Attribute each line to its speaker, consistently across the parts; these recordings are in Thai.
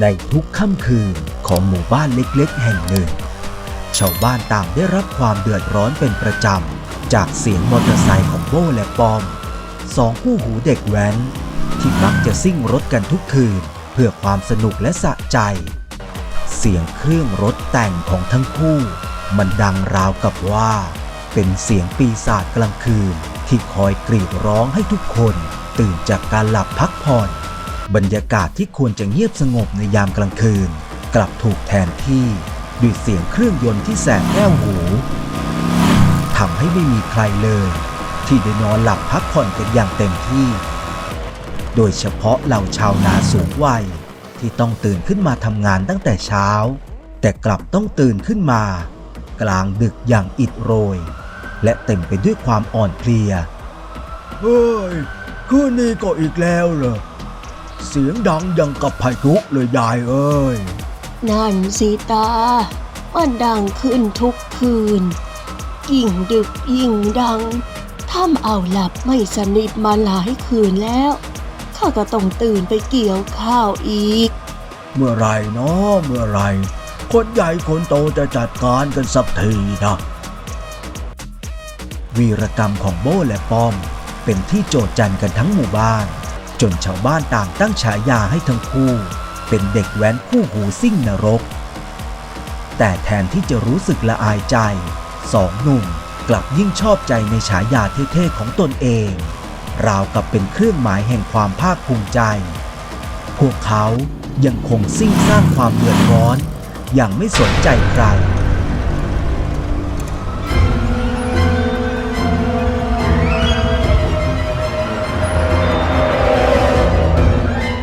Speaker 1: ในทุกค่ำคืนของหมู่บ้านเล็กๆ แห่งหนึ่ง ชาวบ้านต่างได้รับความเดือดร้อนเป็นประจำ จากเสียงมอเตอร์ไซค์ของโบ้และปอมสองคู่หูเด็กแว้น ที่มักจะซิ่งรถกันทุกคืน เพื่อความสนุกและสะใจ เสียงเครื่องรถแต่งของทั้งคู่ มันดังราวกับว่า เป็นเสียงปีศาจกลางคืนที่คอยกรีดร้องให้ทุกคน ตื่นจากการหลับพักผ่อน บรรยากาศที่ควรจะเงียบสงบในยามกลางคืน กลับถูกแทนที่ด้วยเสียงเครื่องยนต์ที่แสบแก้วหูทำให้ไม่มีใครเลย ที่ได้นอนหลับพักผ่อนกันอย่างเต็มที่ โดยเฉพาะเหล่าชาวนาสูงวัยที่ต้องตื่นขึ้นมาทำงานตั้งแต่เช้า แต่กลับต้องตื่นขึ้นมา กลางดึกอย่างอิดโรย และเต็มไปด้วยความอ่อนเพลียเฮ้ยคืนนี้ก็อีกแล้วเหรอ เสียงดังยังกับพายุเลยยายเอ้ย
Speaker 2: นั่นสิตา มันดังขึ้นทุกคืน ยิ่งดึกยิ่งดังทำเอาหลับไม่สนิทมาหลายคืนแล้ว ข้าก็ต้องตื่นไปเกี่ยวข้าวอีก
Speaker 1: เมื่อไหรเนาะเมื่อไหรคนใหญ่คนโตจะจัดการกันสักทีนะวีรกรรมของโบ้และป้อมเป็นที่โจดจันกันทั้งหมู่บ้าน จนชาวบ้านต่างตั้งฉายาให้ทั้งคู่ เป็นเด็กแว้นคู่หูซิ่งนรก แต่แทนที่จะรู้สึกละอายใจสองหนุ่มกลับยิ่งชอบใจในฉายาเท่ๆของตนเอง ราวกับเป็นเครื่องหมายแห่งความภาคภูมิใจ พวกเขายังคงซิ่งสร้างความเดือดร้อน อย่างไม่สนใจใคร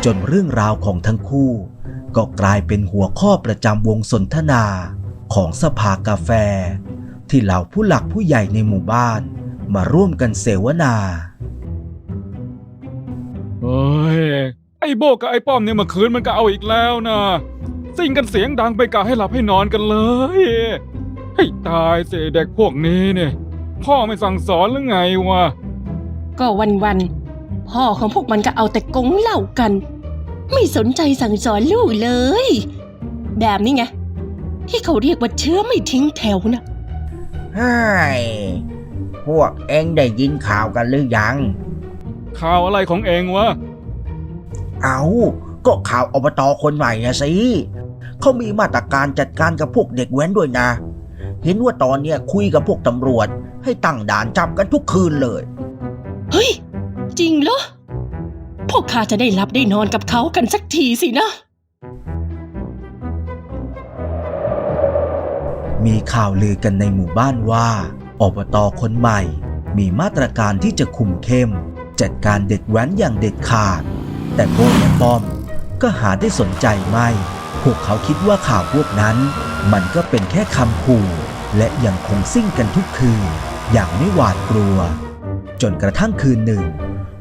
Speaker 1: จนเรื่องราวของทั้งคู่ ก็กลายเป็นหัวข้อประจำวงสนทนาของสภากาแฟ ที่เหล่าผู้หลักผู้ใหญ่ในหมู่บ้าน มาร่วมกันเสวนา
Speaker 3: เฮ้ยไอ้โบกับไอ้ป้อมเนี่ยเมื่อคืนมันก็เอาอีกแล้วนะซิ่งกันเสียงดังไปกะให้หลับให้นอนกันเลยให้ตายเสียเด็กพวกนี้เนี่ย พ่อไม่สั่งสอนหรือไงวะ
Speaker 2: ก็วันๆ พ่อของพวกมันก็เอาแต่กงเหล่ากัน ไม่สนใจสั่งสอนลูกเลย แบบนี้ไง ที่เขาเรียกว่าเชื้อไม่ทิ้งแถวนะ
Speaker 4: เฮ้ยพวกเอ็งได้ยินข่าวกันหรือยัง
Speaker 3: ข่าวอะไรของเองวะ
Speaker 4: เอาก็ข่าวอบตคนใหม่อะสิเขามีมาตรการจัดการกับพวกเด็กแว้นด้วยนะ เห็นว่าตอนเนี้ยคุยกับพวกตำรวจ ให้ตั้งด่านจับกันทุกคืนเลย
Speaker 2: เฮ้ย จริงเหรอ พวกข้าจะได้รับได้นอนกับเขากันสักทีสินะ
Speaker 1: มีข่าวลือกันในหมู่บ้านว่าอบตคนใหม่ มีมาตรการที่จะคุมเข้ม จัดการเด็กแว้นอย่างเด็ดขาด แต่โบและป้อมก็หาได้สนใจไม่ พวกเขาคิดว่าข่าวพวกนั้น มันก็เป็นแค่คำขู่และยังคงซิ่งกันทุกคืนอย่างไม่หวาดกลัว จนกระทั่งคืนหนึ่ง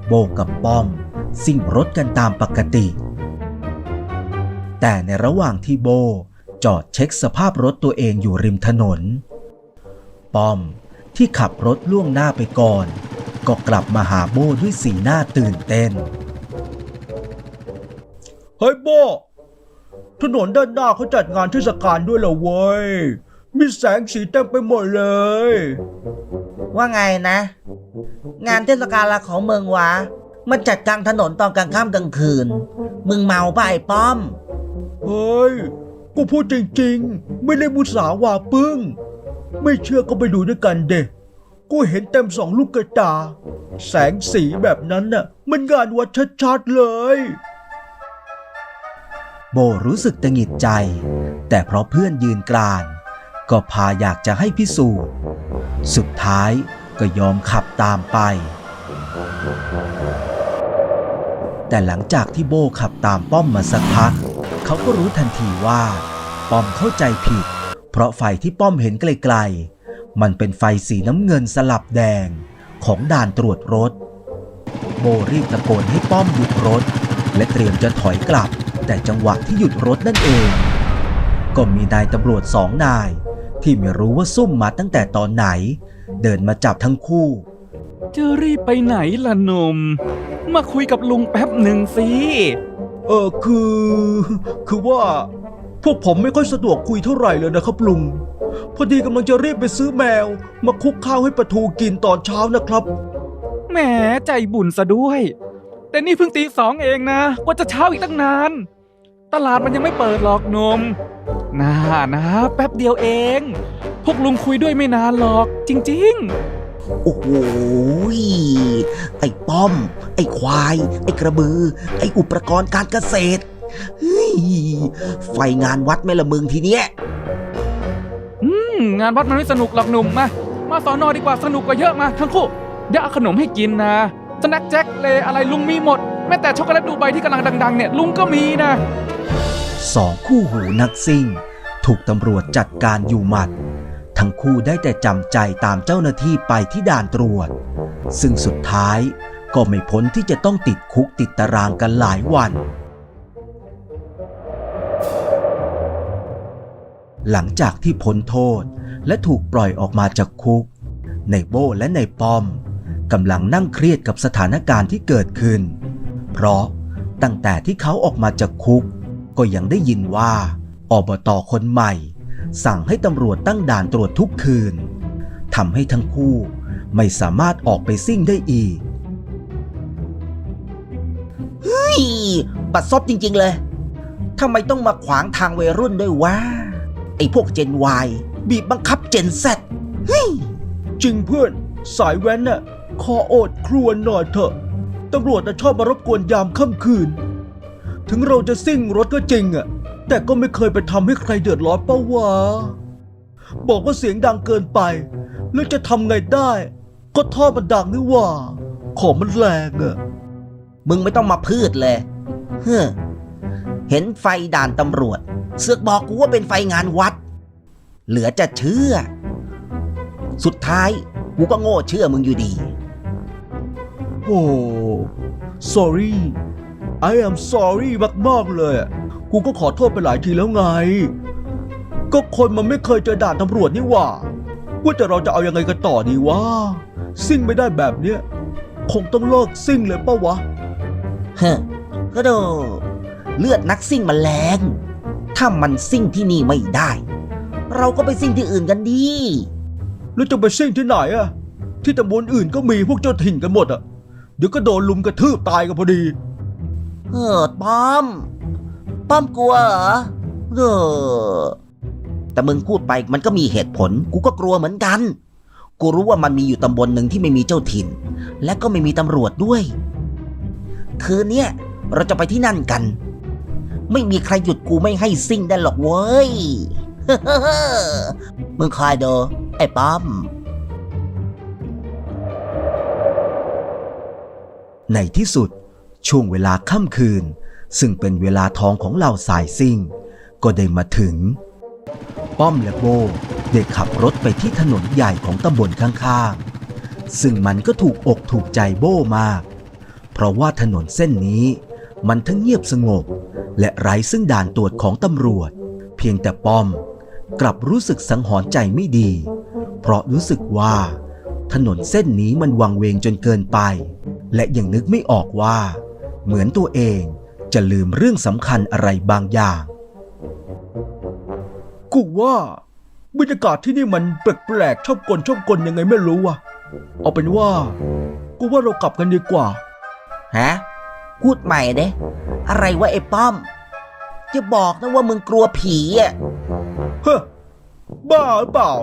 Speaker 1: โบกับป้อมซิ่งรถกันตามปกติ แต่ในระหว่างที่โบจอดเช็คสภาพรถตัวเองอยู่ริมถนน ป้อมที่ขับรถล่วงหน้าไปก่อน ก็กลับมาหาโบด้วยสีหน้าตื่นเต้น เฮ้ยโบ ถนนด้านหน้าเขาจัดงานเทศกาลด้วยเหรอเว้ย มีแสงสีเต็มไปหมดเลย
Speaker 4: ว่าไงนะ งานเทศกาลอะไรของเมืองวะมันจัดกลางถนนตอนกลางค่ำกลางคืน มึงเมาป่ะไอ้ป้อม
Speaker 1: เฮ้ย กูพูดจริงๆ ไม่ได้มุสาวาปึ้ง ไม่เชื่อก็ไปดูด้วยกันเด็กกูเห็นเต็มสองลูกกระตา แสงสีแบบนั้นน่ะ มันงานวัดชัดๆเลย โบรู้สึกตะหงิดใจ แต่เพราะเพื่อนยืนกราน ก็พาอยากจะให้พิสูจน์ สุดท้าย ก็ยอมขับตามไป แต่หลังจากที่โบขับตามป้อมมาสักพัก เขาก็รู้ทันทีว่า ป้อมเข้าใจผิด เพราะไฟที่ป้อมเห็นไกลๆ มันเป็นไฟสีน้ำเงินสลับแดงของด่านตรวจรถ โบรีบตะโกนให้ป้อมหยุดรถ และเตรียมจะถอยกลับ แต่จังหวะที่หยุดรถนั่นเอง ก็มีนายตำรวจสองนาย ที่ไม่รู้ว่าซุ่มมาตั้งแต่ตอนไหน เดินมาจับทั้งคู่
Speaker 3: จะรีบไปไหนล่ะหนุ่มมาคุยกับลุงแป๊บหนึ่งสิ
Speaker 1: เออคือ คือว่า พวกผมไม่ค่อยสะดวกคุยเท่าไหร่เลยนะครับลุง พอดีกำลังจะรีบไปซื้อแมว มาคลุกข้าวให้ปลาทูกินตอนเช้านะครับ
Speaker 3: แหมใจบุญซะด้วย แต่นี่เพิ่งตีสองเองนะ กว่าจะเช้าอีกตั้งนาน ตลาดมันยังไม่เปิดหรอกหนม น่านะแป๊บเดียวเอง พวกลุงคุยด้วยไม่นานหรอก จริง
Speaker 4: โอ้โหยไอ้ป้อม ไอ้ควาย ไอ้กระบือ ไอ้อุปกรณ์การเกษตรเฮ้ยไฟงานวัดไหม่ละมึงทีเนี้ย
Speaker 3: ๆอืมงานวัดมันไม่สนุกหรอกหนุ่มมา มาสอนอดีกว่าสนุกกว่าเยอะมาทั้งคู่เดี๋ยวเอาขนมให้กินนะสแน็คแจ็คเลอะไรลุงมีหมดแม้แต่ช็อกโกแลตดูไบที่กำลังดัง ๆ เนี่ยลุงก็มีนะ
Speaker 1: สองคู่หูนักซิ่ง ถูกตำรวจจัดการอยู่หมัด ทั้งคู่ได้แต่จำใจตามเจ้าหน้าที่ไปที่ด่านตรวจ ซึ่งสุดท้ายก็ไม่พ้นที่จะต้องติดคุกติดตารางกันหลายวัน หลังจากที่พ้นโทษและถูกปล่อยออกมาจากคุก ในโบและในป้อมกำลังนั่งเครียดกับสถานการณ์ที่เกิดขึ้น เพราะตั้งแต่ที่เขาออกมาจากคุก ก็ยังได้ยินว่าอบตคนใหม่ สั่งให้ตำรวจตั้งด่านตรวจทุกคืนทำให้ทั้งคู่ไม่สามารถออกไปซิ่งได้อีก
Speaker 4: เฮ้ย บัดซบจริง ๆ เลยทำไมต้องมาขวางทางวัยรุ่นด้วยวะ ไอ้พวกเจน Y บีบบังคับเจน Z เฮ้ย
Speaker 1: จริงเพื่อน สายแว้นน่ะ ขอโอดครวญหน่อยเถอะ ตำรวจน่ะชอบมารบกวนยามค่ำคืน ถึงเราจะซิ่งรถก็จริงอะแต่ก็ไม่เคยไปทำให้ใครเดือดร้อนเป้าวะ บอกว่าเสียงดังเกินไป แล้วจะทำไงได้ ก็ท่อมันดังนี่หว่า ของมันแรงอะ
Speaker 4: มึงไม่ต้องมาพืชเลยเฮ้อเห็นไฟด่านตำรวจ เสือกบอกกูว่าเป็นไฟงานวัด เหลือจะเชื่อ สุดท้ายกูก็โง่เชื่อมึงอยู่ดี
Speaker 1: โอ้ sorry I am sorry มากๆเลยอะกูก็ขอโทษไปหลายทีแล้วไง ก็คนมันไม่เคยเจอด่านตำรวจนี่หว่า ว่าแต่เราจะเอายังไงกันต่อดีวะ ซิ่งไม่ได้แบบเนี้ย คงต้องเลิกซิ่งเลยปะวะ
Speaker 4: เฮ้อก็โดเลือดนักซิ่งมันแรง ถ้ามันซิ่งที่นี่ไม่ได้ เราก็ไปซิ่งที่อื่นกันดี
Speaker 1: แล้วจะไปซิ่งที่ไหนอะ ที่ตำบลอื่นก็มีพวกเจ้าถิ่นกันหมดอะเดี๋ยวก็โดนลุมกระทืบตายกันพอดี
Speaker 4: เออป้อม ป้อมกลัวเหรอเออแต่มึงพูดไปมันก็มีเหตุผล กูก็กลัวเหมือนกัน กูรู้ว่ามันมีอยู่ตำบลหนึ่งที่ไม่มีเจ้าถิ่น และก็ไม่มีตำรวจด้วย คืนเนี้ยเราจะไปที่นั่นกัน ไม่มีใครหยุดกูไม่ให้ซิ่งได้หรอกเว้ยมึงคอยเดูไอ้ป้อม
Speaker 1: ในที่สุด ช่วงเวลาค่ำคืน ซึ่งเป็นเวลาทองของเหล่าสายซิ่ง ก็ได้มาถึง ป้อมและโบได้ขับรถไปที่ถนนใหญ่ของตำบลข้างๆ ซึ่งมันก็ถูกอกถูกใจโบมาก เพราะว่าถนนเส้นนี้ มันทั้งเงียบสงบ และไร้ซึ่งด่านตรวจของตำรวจ เพียงแต่ป้อมกลับรู้สึกสังหรณ์ใจไม่ดี เพราะรู้สึกว่า ถนนเส้นนี้มันวังเวงจนเกินไป และยังนึกไม่ออกว่า เหมือนตัวเองจะลืมเรื่องสำคัญอะไรบางอย่างกูว่าบรรยากาศที่นี่มันแปลกๆชอบกลชอบกลยังไงไม่รู้อะเอาเป็นว่า กูว่าเรากลับกันดีกว่า
Speaker 4: ฮะ พูดใหม่เด้อะไรวะไอ้ป้อม จะบอกนะว่ามึงกลัวผีอะ
Speaker 1: เฮ้อบ้าหรือเปล่า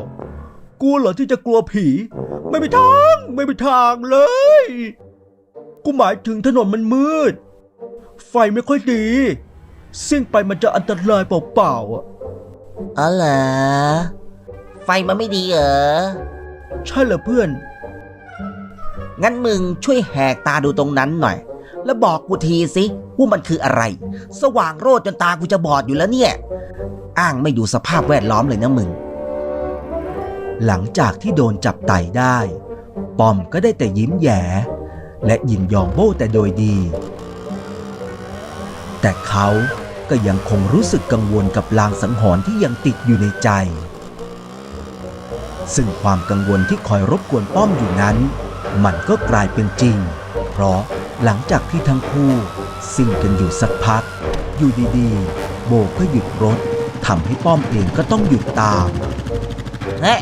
Speaker 1: กูเหรอที่จะกลัวผี ไม่มีทาง ไม่มีทางเลย กูหมายถึงถนนมันมืด ไฟไม่ค่อยดีซิ่งไปมันจะอันตรายเปล่าๆอะ
Speaker 4: อ๋อเหรอไฟมันไม่ดีเหรอ
Speaker 1: ใช่เหรอเพื่อน
Speaker 4: งั้นมึงช่วยแหกตาดูตรงนั้นหน่อย แล้วบอกกูทีสิว่ามันคืออะไร สว่างโรดจนตากูจะบอดอยู่แล้วเนี่ย อ้างไม่ดูสภาพแวดล้อมเลยนะมึง
Speaker 1: หลังจากที่โดนจับไต่ได้ ปอมก็ได้แต่ยิ้มแหย่ และยินยอมโบ้แต่โดยดี แต่เขาก็ยังคงรู้สึกกังวลกับลางสังหรณ์ที่ยังติดอยู่ในใจ ซึ่งความกังวลที่คอยรบกวนป้อมอยู่นั้น มันก็กลายเป็นจริง เพราะหลังจากที่ทั้งคู่ซิ่งกันอยู่สักพัก อยู่ดีๆ โบก็หยุดรถทำให้ป้อมเองก็ต้องหยุดตาม
Speaker 4: เฮ้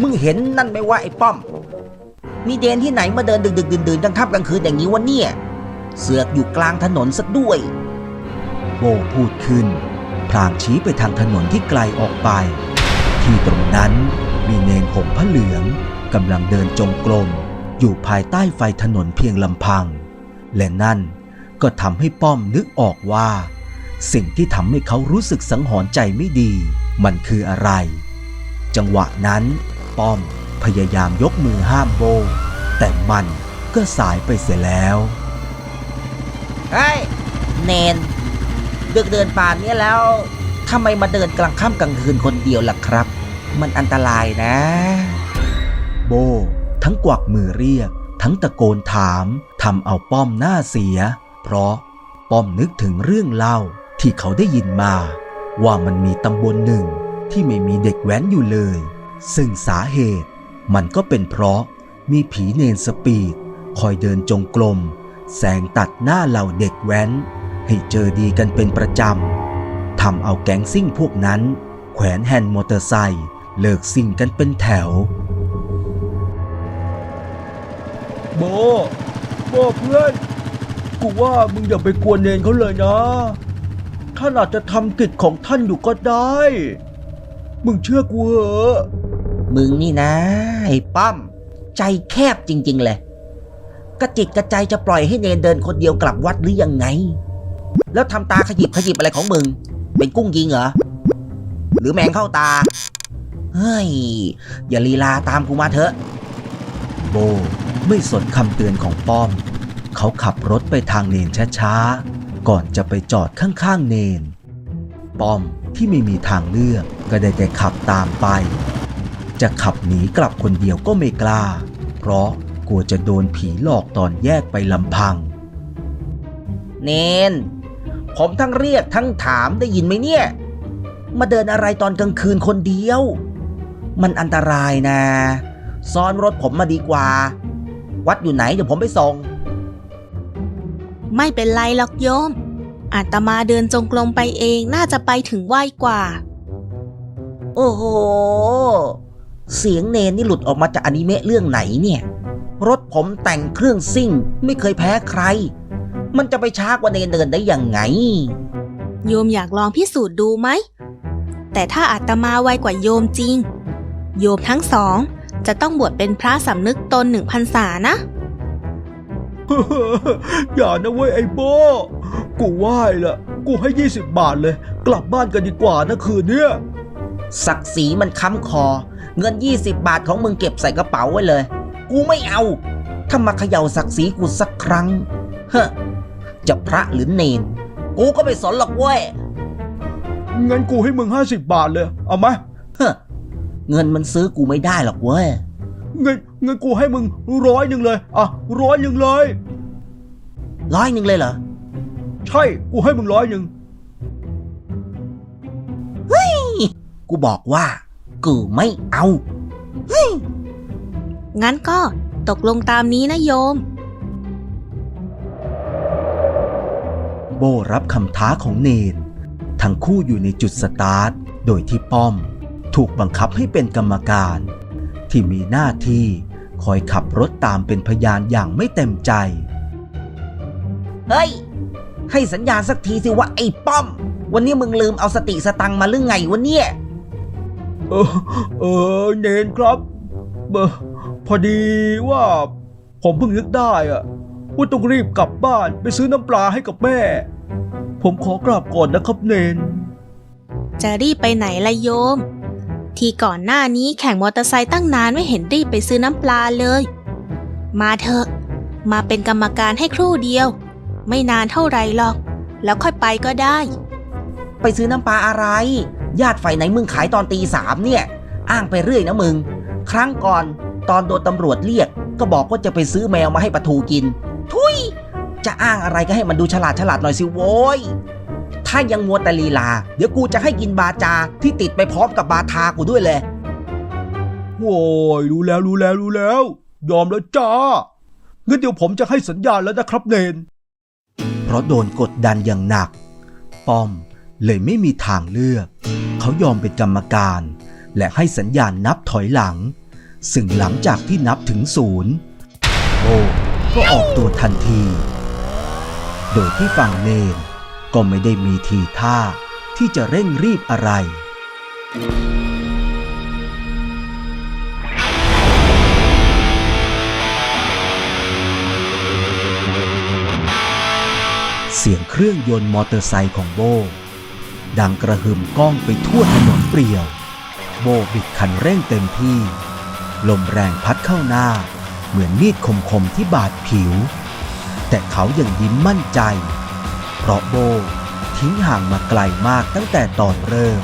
Speaker 4: มึงเห็นนั่นไหมว่าไอ้ป้อม มีเดนที่ไหนมาเดินดึกดึกดื่นดื่นกลางค่ำกลางคืนอย่างนี้วะเนี่ย เสือกอยู่กลางถนนซะด้วย
Speaker 1: โบพูดขึ้นพลางชี้ไปทางถนนที่ไกลออกไป ที่ตรงนั้นมีเนนห่มผ้าเหลืองกำลังเดินจงกรมอยู่ภายใต้ไฟถนนเพียงลำพัง และนั่นก็ทำให้ป้อมนึกออกว่า สิ่งที่ทำให้เขารู้สึกสังหรณ์ใจไม่ดี มันคืออะไร จังหวะนั้น ป้อม พยายามยกมือห้ามโบ แต่มันก็สายไปเสียแล้ว
Speaker 4: เฮ้ย เนน ดึกเดินป่านเนี้ยแล้วทำไมมาเดินกลางค่ำกลางคืนคนเดียวล่ะครับ มันอันตรายนะ
Speaker 1: โบ ทั้งกวักมือเรียก ทั้งตะโกนถามทำเอาป้อมหน้าเสีย เพราะป้อมนึกถึงเรื่องเล่าที่เขาได้ยินมา ว่ามันมีตำบลหนึ่งที่ไม่มีเด็กแว้นอยู่เลย ซึ่งสาเหตุ มันก็เป็นเพราะมีผีเนนสปีดคอยเดินจงกรมแสงตัดหน้าเหล่าเด็กแว้น ให้เจอดีกันเป็นประจำทำเอาแก๊งซิ่งพวกนั้น แขวนแฮนด์มอเตอร์ไซค์เลิกซิ่งกันเป็นแถว
Speaker 5: โบ โบเพื่อน กูว่ามึงอย่าไปกวนเนนเขาเลยนะ ท่านอาจจะทำกิจของท่านอยู่ก็ได้ มึงเชื่อกูเหอะ
Speaker 4: มึงนี่นะไอ้ป้อม ใจแคบจริง ๆ เลย กระจิตกระใจจะปล่อยให้เนนเดินคนเดียวกลับวัดหรือยังไง แล้วทำตาขยิบขยิบอะไรของมึง เป็นกุ้งยิงเหรอ หรือแมงเข้าตา เฮ้ย อย่าลีลาตามกูมาเถอะ
Speaker 1: โบไม่สนคำเตือนของป้อม เขาขับรถไปทางเนนช้าๆ ก่อนจะไปจอดข้างๆเนน ป้อมที่ไม่มีทางเลือกก็ได้แต่ขับตามไป จะขับหนีกลับคนเดียวก็ไม่กล้า เพราะกลัวจะโดนผีหลอกตอนแยกไปลำพัง
Speaker 4: เนน ผมทั้งเรียกทั้งถามได้ยินไหมเนี่ย มาเดินอะไรตอนกลางคืนคนเดียว มันอันตรายนะซ้อนรถผมมาดีกว่า วัดอยู่ไหนเดี๋ยวผมไปส่ง
Speaker 6: ไม่เป็นไรหรอกโยม อาตมาเดินจงกรมไปเองน่าจะไปถึงไวกว่า
Speaker 4: โอ้โห เสียงเนนนี่หลุดออกมาจากอนิเมะเรื่องไหนเนี่ย รถผมแต่งเครื่องซิ่งไม่เคยแพ้ใคร มันจะไปช้ากว่าเนนเดินได้ยังไง
Speaker 6: โยมอยากลองพิสูจน์ดูไหม แต่ถ้าอาตมาไวกว่าโยมจริง โยมทั้งสอง จะต้องบวชเป็นพระสำนึกตนหนึ่งพรรษานะ
Speaker 5: อย่านะเว้ยไอ้โบกูไหว้ละกูให้ 20 บาทเลย กลับบ้านกันดีกว่านะคืนเนี้ย
Speaker 4: ศักดิ์ศรีมันค้ำคอ เงิน 20 บาทของมึงเก็บใส่กระเป๋าไว้เลย กูไม่เอา ถ้ามาเขย่าศักดิ์ศรีกูสักครั้ง เฮ้อจะพระหรือเนน กูก็ไม่สนหรอกเว้ย
Speaker 5: งั้นกูให้มึง 50 บาทเลย เอาไหม
Speaker 4: เฮ้อเงินมันซื้อกูไม่ได้หรอกเว้ย
Speaker 5: เงินเงินกูให้มึงร้อยหนึ่งเลย อะร้อยหนึ่งเลย
Speaker 4: ร้อยหนึ่งเลยเหรอ
Speaker 5: ใช่ กูให้มึงร้อยหนึ่ง
Speaker 4: กูบอกว่า กูไม่เอา
Speaker 6: งั้นก็ตกลงตามนี้นะโยม
Speaker 1: โบรับคำท้าของเนน ทั้งคู่อยู่ในจุดสตาร์ท โดยที่ป้อม ถูกบังคับให้เป็นกรรมการ ที่มีหน้าที่คอยขับรถตามเป็นพยานอย่างไม่เต็มใจ
Speaker 4: เฮ้ย ให้สัญญาณสักทีสิว่าไอ้ป้อม วันนี้มึงลืมเอาสติสตังค์มาหรือไงวะเนี่ย
Speaker 5: เออเออเนนครับเบอพอดีว่าผมเพิ่งนึกได้อะว่าต้องรีบกลับบ้านไปซื้อน้ำปลาให้กับแม่ ผมขอกราบก่อนนะครับเนน
Speaker 6: จะรีบไปไหนละโยม ที่ก่อนหน้านี้แข่งมอเตอร์ไซค์ตั้งนานไม่เห็นรีบไปซื้อน้ำปลาเลย มาเถอะ มาเป็นกรรมการให้ครู่เดียว ไม่นานเท่าไรหรอก แล้วค่อยไปก็ได้
Speaker 4: ไปซื้อน้ำปลาอะไร ญาติฝ่ายไหนมึงขายตอนตีสามเนี่ย อ้างไปเรื่อยนะมึง ครั้งก่อนตอนโดนตำรวจเรียก ก็บอกว่าจะไปซื้อแมวมาให้ปลาทูกิน ทุย จะอ้างอะไรก็ให้มันดูฉลาดฉลาดหน่อยสิโว้ย ถ้ายังมัวแต่ลีลา เดี๋ยวกูจะให้กินบาจาที่ติดไปพร้อมกับบาทากูด้วยเลย
Speaker 5: โว้ยรู้แล้วรู้แล้วรู้แล้ว ยอมแล้วจ้างั้นเดี๋ยวผมจะให้สัญญาณแล้วนะครับเนน
Speaker 1: เพราะโดนกดดันอย่างหนัก ป้อม เลยไม่มีทางเลือก เขายอมเป็นกรรมการ และให้สัญญาณนับถอยหลัง ซึ่งหลังจากที่นับถึงศูนย์โบก็ออกตัวทันที โดยที่ฝั่งเนนก็ไม่ได้มีทีท่าที่จะเร่งรีบอะไร เสียงเครื่องยนต์มอเตอร์ไซค์ของโบ ดังกระหึ่มก้องไปทั่วถนนเปลี่ยวโบบิดคันเร่งเต็มที่ ลมแรงพัดเข้าหน้า เหมือนมีดคมๆที่บาดผิว แต่เขายังยิ้มมั่นใจ เพราะโบทิ้งห่างมาไกลมากตั้งแต่ตอนเริ่ม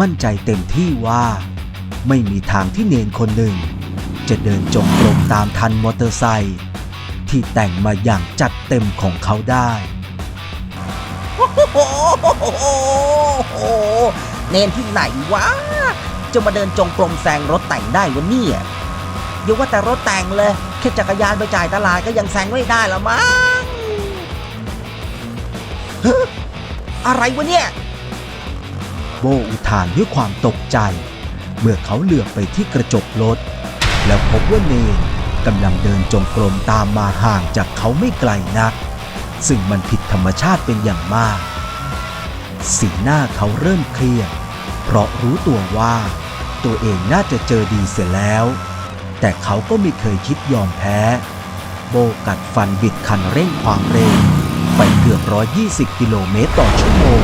Speaker 1: มั่นใจเต็มที่ว่า ไม่มีทางที่เนนคนหนึ่ง จะเดินจงกรมตามทันมอเตอร์ไซค์ที่แต่งมาอย่างจัดเต็มของเขาได้
Speaker 4: โหเนนที่ไหนวะจะมาเดินจงกรมแซงรถแต่งได้วะเนี่ยอย่าว่าแต่รถแต่งเลยแค่จักรยานไปจ่ายตลาดก็ยังแซงไม่ได้ละมั้งเฮ้ออะไรวะเนี่ย
Speaker 1: โบอุทานด้วยความตกใจ เมื่อเขาเหลือบไปที่กระจกรถ แล้วพบว่าเนนกำลังเดินจงกรมตามมาห่างจากเขาไม่ไกลนัก ซึ่งมันผิดธรรมชาติเป็นอย่างมาก สีหน้าเขาเริ่มเครียด เพราะรู้ตัวว่า ตัวเองน่าจะเจอดีเสียแล้ว แต่เขาก็ไม่เคยคิดยอมแพ้ โบกัดฟันบิดคันเร่งความเร็ว ไปเกือบ 120 กิโลเมตรต่อชั่วโมง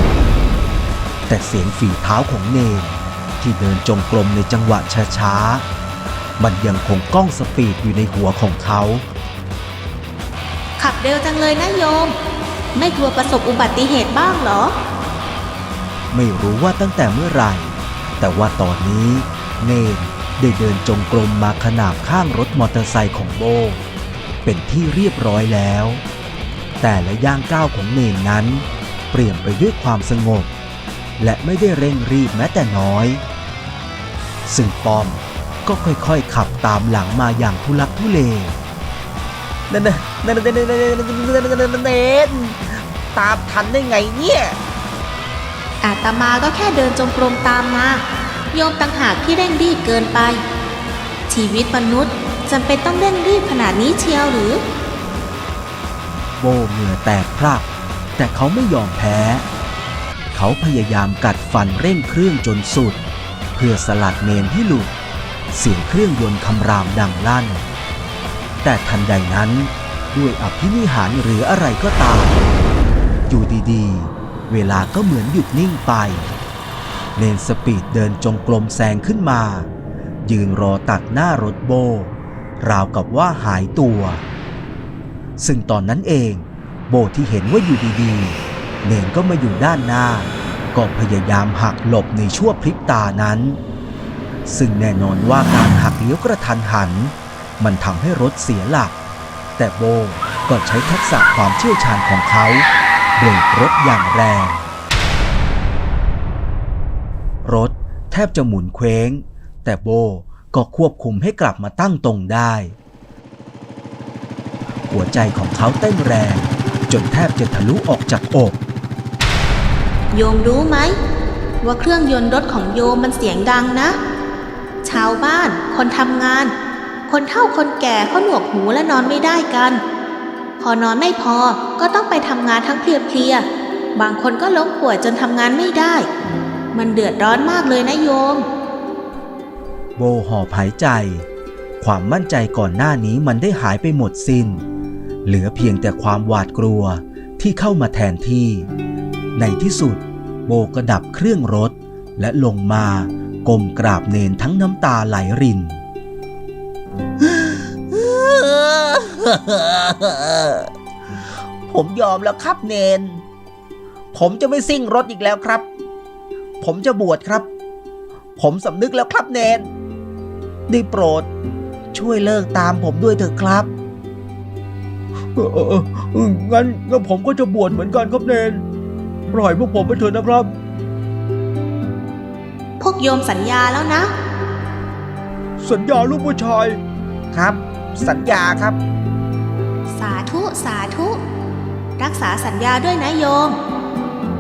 Speaker 1: แต่เสียงฝีเท้าของเนนที่เดินจงกรมในจังหวะช้าๆ มันยังคงก้องสปีดอยู่ในหัวของเขา
Speaker 6: ขับเร็วจังเลยนะโยม ไม่กลัวประสบอุบัติเหตุบ้างเหรอ
Speaker 1: ไม่รู้ว่าตั้งแต่เมื่อไหร่ แต่ว่าตอนนี้เนนได้เดินจงกรมมาขนาบข้างรถมอเตอร์ไซค์ของโบ เป็นที่เรียบร้อยแล้ว แต่ละย่างก้าวของเนนนั้น เปลี่ยนไปด้วยความสงบ และไม่ได้เร่งรีบแม้แต่น้อย ซึ่งปอมก็ค่อยๆ ขับตามหลังมาอย่างทุลักทุเล
Speaker 4: นั่นน่ะนั่นน่ะนั่นน่ะนั่นน่ะนั่นน่ะเนนตามทันได้ไงเนี่ย
Speaker 6: อาตมาก็แค่เดินจงกรมตามมา โยมต่างหากที่เร่งรีบเกินไป ชีวิตมนุษย์จำเป็นต้องเร่งรีบขนาดนี้เชียวหรือ
Speaker 1: โบเหงื่อแตกพรักแต่เขาไม่ยอมแพ้ เขาพยายามกัดฟันเร่งเครื่องจนสุด เพื่อสลัดเนนให้หลุด เสียงเครื่องยนต์คำรามดังลั่น แต่ทันใดนั้นด้วยอภินิหารหรืออะไรก็ตาม อยู่ดีๆ เวลาก็เหมือนหยุดนิ่งไปเนนสปีดเดินจงกรมแซงขึ้นมา ยืนรอตัดหน้ารถโบ ราวกับว่าหายตัว ซึ่งตอนนั้นเองโบที่เห็นว่าอยู่ดีๆ เนนก็มาอยู่ด้านหน้า ก็พยายามหักหลบในชั่วพริบตานั้น ซึ่งแน่นอนว่าการหักเลี้ยวกระทันหัน มันทำให้รถเสียหลัก แต่โบก็ใช้ทักษะความเชี่ยวชาญของเขา เบรกรถอย่างแรง รถแทบจะหมุนเคว้ง แต่โบก็ควบคุมให้กลับมาตั้งตรงได้ หัวใจของเขาเต้นแรง จนแทบจะทะลุออกจากอก
Speaker 6: โยมรู้ไหม ว่าเครื่องยนต์รถของโยมมันเสียงดังนะ ชาวบ้าน คนทำงาน คนเฒ่าคนแก่เขาหนวกหูและนอนไม่ได้กัน อนอนไม่พอก็ต้องไปทำงานทั้งเพลียๆ บางคนก็ล้มป่วยจนทำงานไม่ได้ มันเดือดร้อนมากเลยนะโยม
Speaker 1: โบหอบหายใจ ความมั่นใจก่อนหน้านี้มันได้หายไปหมดสิน้น เหลือเพียงแต่ความหวาดกลัวที่เข้ามาแทนที่ ในที่สุด โบก็ดับเครื่องรถ และลงมาก้มกราบเนนทั้งน้ำตาไหลริน
Speaker 4: ผมยอมแล้วครับเนน ผมจะไม่ซิ่งรถอีกแล้วครับ ผมจะบวชครับ ผมสำนึกแล้วครับเนน ได้โปรด ช่วยเลิกตามผมด้วยเถอะครับ
Speaker 5: เออเออเออเอองั้นงั้นผมก็จะบวชเหมือนกันครับเนน ปล่อยพวกผมไปเถอะนะครับ
Speaker 6: พวกโยมสัญญาแล้วนะ
Speaker 5: สัญญาลูกผู้ชาย
Speaker 4: ครับ สัญญาครับ
Speaker 6: สาธุสาธุ รักษาสัญญาด้วยนะโยม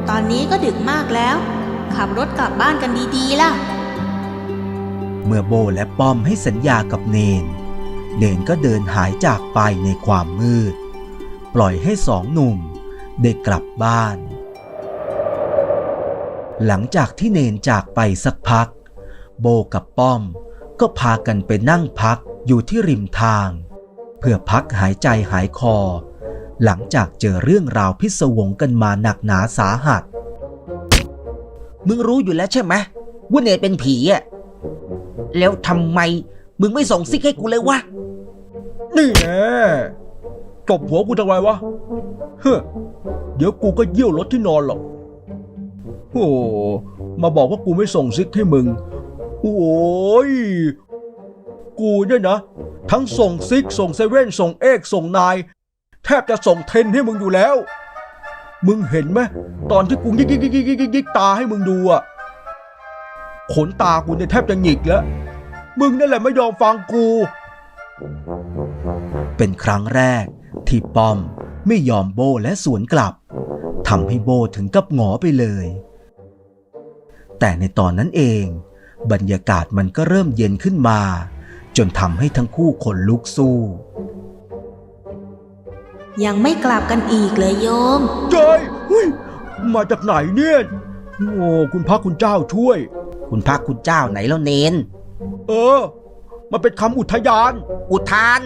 Speaker 6: ตอนนี้ก็ดึกมากแล้ว ขับรถกลับบ้านกันดีๆล่ะ
Speaker 1: เมื่อโบและป้อมให้สัญญากับเนน เนนก็เดินหายจากไปในความมืด ปล่อยให้สองหนุ่มได้กลับบ้าน หลังจากที่เนนจากไปสักพัก โบกับป้อมก็พากันไปนั่งพักอยู่ที่ริมทาง เพื่อพักหายใจหายคอ หลังจากเจอเรื่องราวพิศวงกันมาหนักหนาสาหัส
Speaker 4: มึงรู้อยู่แล้วใช่ไหมว่าเนตเป็นผีอะแล้วทำไมมึงไม่ส่งซิกให้กูเลยวะ
Speaker 5: นี่แน่ตบหัวกูทำไมวะ เฮ้อเดี๋ยวกูก็เยี่ยวรถที่นอนหรอก โอ้ มาบอกว่ากูไม่ส่งซิกให้มึง โอ้ย กูเนี่ยนะ ทั้งส่งซิกส่งเซเว่นส่งเอกส่งนาย แทบจะส่งเทนให้มึงอยู่แล้ว มึงเห็นไหมตอนที่กูยิกยิกยิกยิกยิกยิกตาให้มึงดูอะขนตากูเนี่ยแทบจะหงิกแล้ว มึงนั่นแหละไม่ยอมฟังกู
Speaker 1: เป็นครั้งแรกที่ป้อมไม่ยอมโบและสวนกลับทำให้โบถึงกับหงอไปเลย แต่ในตอนนั้นเอง บรรยากาศมันก็เริ่มเย็นขึ้นมา จนทำให้ทั้งคู่ขนลุกสู้
Speaker 6: ยังไม่กลับกันอีกเลยโยม
Speaker 5: เจยเฮ้ยมาจากไหนเนี่ย โอ้คุณพระคุณเจ้าช่วย
Speaker 4: คุณพระคุณเจ้าไหนแล้วเนน
Speaker 5: เออ มันเป็นคำอุทยาน
Speaker 4: อุทาน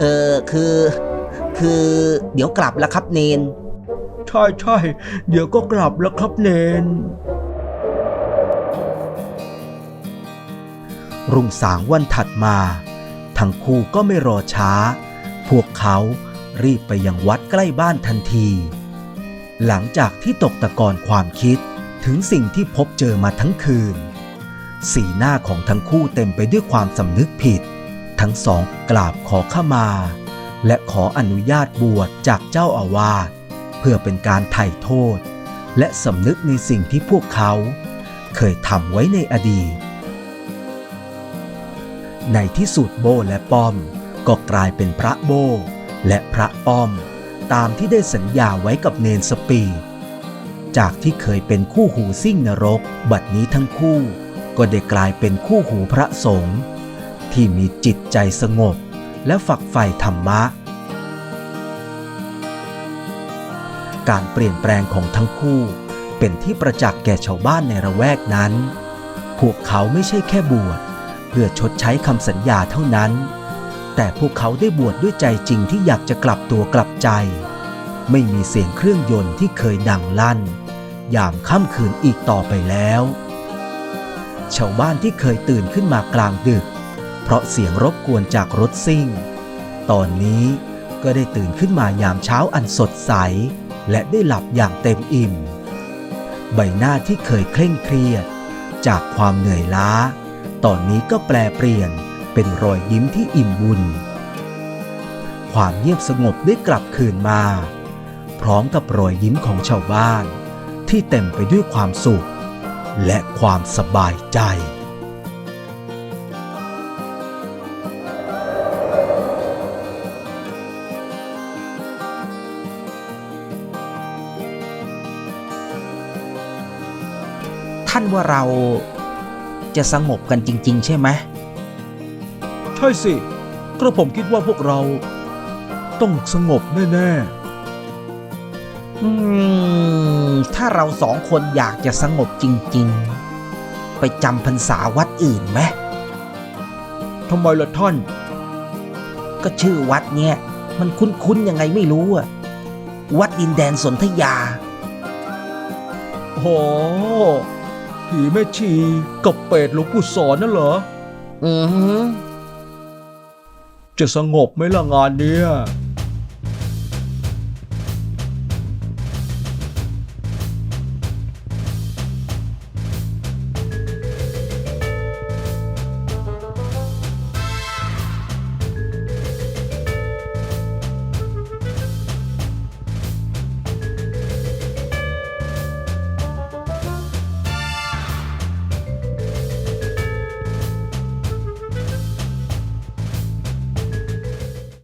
Speaker 4: เออคือ คือ เดี๋ยวกลับแล้วครับเนน
Speaker 5: ใช่ใช่ เดี๋ยวก็กลับแล้วครับเนน
Speaker 1: รุ่งสางวันถัดมา ทั้งคู่ก็ไม่รอช้า พวกเขารีบไปยังวัดใกล้บ้านทันที หลังจากที่ตกตะกอนความคิดถึงสิ่งที่พบเจอมาทั้งคืน สีหน้าของทั้งคู่เต็มไปด้วยความสำนึกผิด ทั้งสองกราบขอขมา และขออนุญาตบวชจากเจ้าอาวาสเพื่อเป็นการไถ่โทษ และสำนึกในสิ่งที่พวกเขา เคยทำไว้ในอดีต ในที่สุดโบและป้อม ก็กลายเป็นพระโบ และพระป้อม ตามที่ได้สัญญาไว้กับเนนสปีดจากที่เคยเป็นคู่หูซิ่งนรก บัดนี้ทั้งคู่ ก็ได้กลายเป็นคู่หูพระสงฆ์ที่มีจิตใจสงบและฝักใฝ่ธรรมะ การเปลี่ยนแปลงของทั้งคู่ เป็นที่ประจักษ์แก่ชาวบ้านในระแวกนั้น พวกเขาไม่ใช่แค่บวช เพื่อชดใช้คำสัญญาเท่านั้น แต่พวกเขาได้บวชดด้วยใจจริงที่อยากจะกลับตัวกลับใจ ไม่มีเสียงเครื่องยนต์ที่เคยดังลั่น ยามค่ำคืนอีกต่อไปแล้ว ชาวบ้านที่เคยตื่นขึ้นมากลางดึก เพราะเสียงรบกวนจากรถซิ่ง ตอนนี้ก็ได้ตื่นขึ้นมายามเช้าอันสดใส และได้หลับอย่างเต็มอิ่ม ใบหน้าที่เคยเคร่งเครียด จากความเหนื่อยล้า ตอนนี้ก็แปลเปลี่ยนเป็นรอยยิ้มที่อิ่มบุญ ความเงียบสงบได้กลับคืนมา พร้อมกับรอยยิ้มของชาวบ้าน ที่เต็มไปด้วยความสุข และความสบายใจ
Speaker 4: ท่านว่าเรา จะสงบกันจริง ๆ ใช่ไหม
Speaker 5: ใช่สิกระผมคิดว่าพวกเราต้องสงบแน่
Speaker 4: อืม ถ้าเราสองคนอยากจะสงบจริง ๆ ไปจำพรรษาวัดอื่นไหม
Speaker 5: ๆทำไมล่ะท่าน
Speaker 4: ก็ชื่อวัดเนี่ย มันคุ้นๆยังไงไม่รู้อะวัดดินแดนสนธยา
Speaker 5: โอ้ ผีแม่ชีกับเป็ดหลวงปู่สอนนั่นเหรอ
Speaker 4: อือหือ
Speaker 5: จะสงบไหมล่ะงานเนี้ย